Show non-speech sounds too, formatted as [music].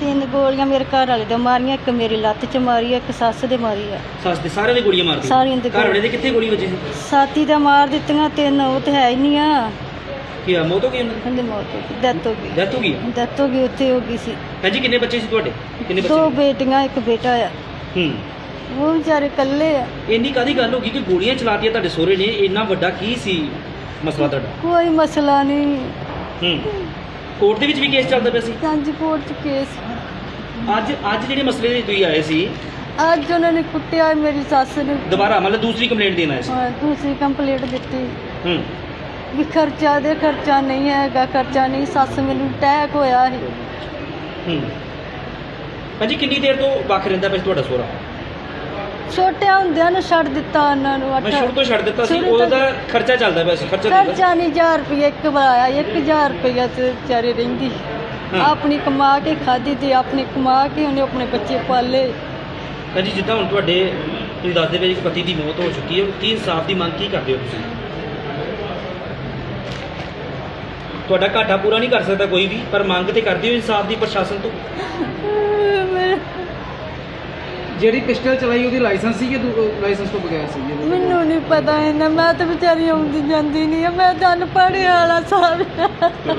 ਤਿੰਨ ਗੋਲੀਆਂ ਮੇਰੇ ਘਰ ਵਾਲੇ ਦੇ ਮਾਰੀਆਂ ਇੱਕ ਮੇਰੀ ਲੱਤ 'ਚ ਮਾਰੀ ਆ ਇੱਕ ਸੱਸ ਦੇ ਮਾਰੀ ਆ। ਸੱਸ ਦੇ ਸਾਰਿਆਂ ਦੇ ਗੋਲੀਆਂ ਮਾਰਦੀ ਸਾਰਿਆਂ ਦੇ ਘਰ ਵਾਲੇ ਦੇ ਕਿੱਥੇ ਗੋਲੀ ਵੱਜੀ? ਸੀ ਸਾਥੀ ਦਾ ਮਾਰ ਦਿੱਤੀਆਂ ਤਿੰਨ ਉਹ ਤੇ ਹੈ ਹੀ ਨਹੀਂ ਆ। ਕੀ ਆ ਮੌਤ ਹੋ ਗਈ ਉਹਨਾਂ ਦੀ? ਕਹਿੰਦੇ ਮੌਤ ਹੋ ਗਈ ਡੈਥ ਹੋ ਗਈ। ਡੈਥ ਹੋ ਗਈ? ਡੈਥ ਹੋ ਗਈ ਉੱਥੇ ਹੋ ਗਈ ਸੀ। ਭੈਣ ਜੀ ਕਿੰਨੇ ਬੱਚੇ ਸੀ ਤੁਹਾਡੇ? ਕਿੰਨੇ ਦੋ ਬੱਚੇ ਬੇਟੀਆਂ ਇੱਕ ਬੇਟਾ ਆ। ਹੂੰ। ਉਹ ਵਿਚਾਰੇ ਇਕੱਲੇ ਆ। ਇੰਨੀ ਕਾਦੀ ਗੱਲ ਹੋ ਗਈ ਕਿ ਗੋਲੀਆਂ ਚਲਾਤੀਆਂ ਤੁਹਾਡੇ ਸਹੁਰੇ ਨੇ? ਇੰਨਾ ਵੱਡਾ ਕੀ ਸੀ ਮਸਲਾ ਤੁਹਾਡਾ? ਕੋਈ ਮਸਲਾ ਨਹੀਂ। ਹੂੰ। ਕੋਰਟ ਦੇ ਵਿੱਚ ਵੀ ਕੇਸ ਚੱਲਦਾ ਪਿਆ ਸੀ? ਪੰਜ ਕੋਰਟ ਚ ਕੇਸ। ਅੱਜ ਅੱਜ ਜਿਹੜੇ ਮਸਲੇ ਦੇ ਤੁਸੀਂ ਆਏ ਸੀ ਅੱਜ ਉਹਨਾਂ ਨੇ ਕੁੱਟਿਆ ਮੇਰੀ ਸੱਸ ਨੂੰ। ਦੁਬਾਰਾ ਮਤਲਬ ਦੂਸਰੀ ਕੰਪਲੇਂਟ ਦੇਣ ਆਏ ਸੀ? ਹਾਂ, ਦੂਸਰੀ ਕੰਪਲੀਟ ਦਿੱਤੀ। ਹੂੰ। ਵੀ ਖਰਚਾ ਦੇ ਖਰਚਾ ਨਹੀਂ ਹੈਗਾ ਖਰਚਾ ਨਹੀਂ ਸੱਸ ਮੈਨੂੰ ਅਟੈਕ ਹੋਇਆ ਸੀ। ਹੂੰ। ਭਾਜੀ ਕਿੰਨੀ ਦੇਰ ਤੋਂ ਵੱਖ ਰਹਿੰਦਾ ਪਿਆ ਸੀ ਤੁਹਾਡਾ ਸਹੁਰਾ? ਛੋਟਿਆਂ ਹੁੰਦਿਆਂ ਨੂੰ ਛੱਡ ਦਿੱਤਾ ਉਹਨਾਂ ਨੂੰ ਮੈਂ ਅੱਠ ਸ਼ੁਰੂ ਤੋਂ ਛੱਡ ਦਿੱਤਾ ਸੀ ਸ਼ੁਰੂ ਤੋਂ- ਉਹਦਾ ਖਰਚਾ ਚੱਲਦਾ ਪਿਆ ਸੀ ਖਰਚਾ ਸੀ। ਖਰਚਾ ਨਹੀਂ 1000 ਰੁਪਏ ਇੱਕ ਵਾਰ ਆਇਆ 1000 ਰੁਪਏ ਤੇ ਵਿਚਾਰੇ ਰਹਿੰਦੀ। ਹਾਂ। ਆਪਣੀ ਕਮਾ ਕੇ ਖਾਦੀ ਤੇ ਆਪਣੀ ਕਮਾ ਕੇ ਉਹਨੇ ਆਪਣੇ ਬੱਚੇ ਪਾਲੇ। ਭਾਜੀ ਜਿੱਦਾਂ ਹੁਣ ਤੁਹਾਡੇ ਤੁਸੀਂ ਦੱਸਦੇ ਪਏ ਜੀ ਕਿ ਪਤੀ ਦੀ ਮੌਤ ਹੋ ਚੁੱਕੀ ਹੈ ਕੀ ਇਨਸਾਫ ਦੀ ਮੰਗ ਕੀ ਕਰਦੇ ਹੋ ਤੁਸੀਂ? ਤੁਹਾਡਾ ਘਾਟਾ ਪੂਰਾ ਨਹੀਂ ਕਰ ਸਕਦਾ ਕੋਈ ਵੀ ਪਰ ਮੰਗ ਤੇ ਕਰਦੇ ਹੋ ਇਨਸਾਫ ਦੀ ਪ੍ਰਸ਼ਾਸਨ ਤੋਂ? [laughs] ਜਿਹੜੀ ਪਿਸਟਲ ਚਲਾਈ ਉਹਦੀ ਲਾਇਸੈਂਸ ਸੀ ਕਿ ਲਾਇਸੈਂਸ ਤੋਂ ਬਗੈਰ ਸੀ ਜੀ ਮੈਨੂੰ ਨਹੀਂ ਪਤਾ ਇਹਨਾਂ, ਮੈਂ ਤਾਂ ਵਿਚਾਰੀ ਆਉਂਦੀ ਜਾਂਦੀ ਨਹੀਂ ਆ, ਮੈਂ ਤਾਂ ਅਨਪੜ੍ਹ ਵਾਲਾ ਸਾਰਾ।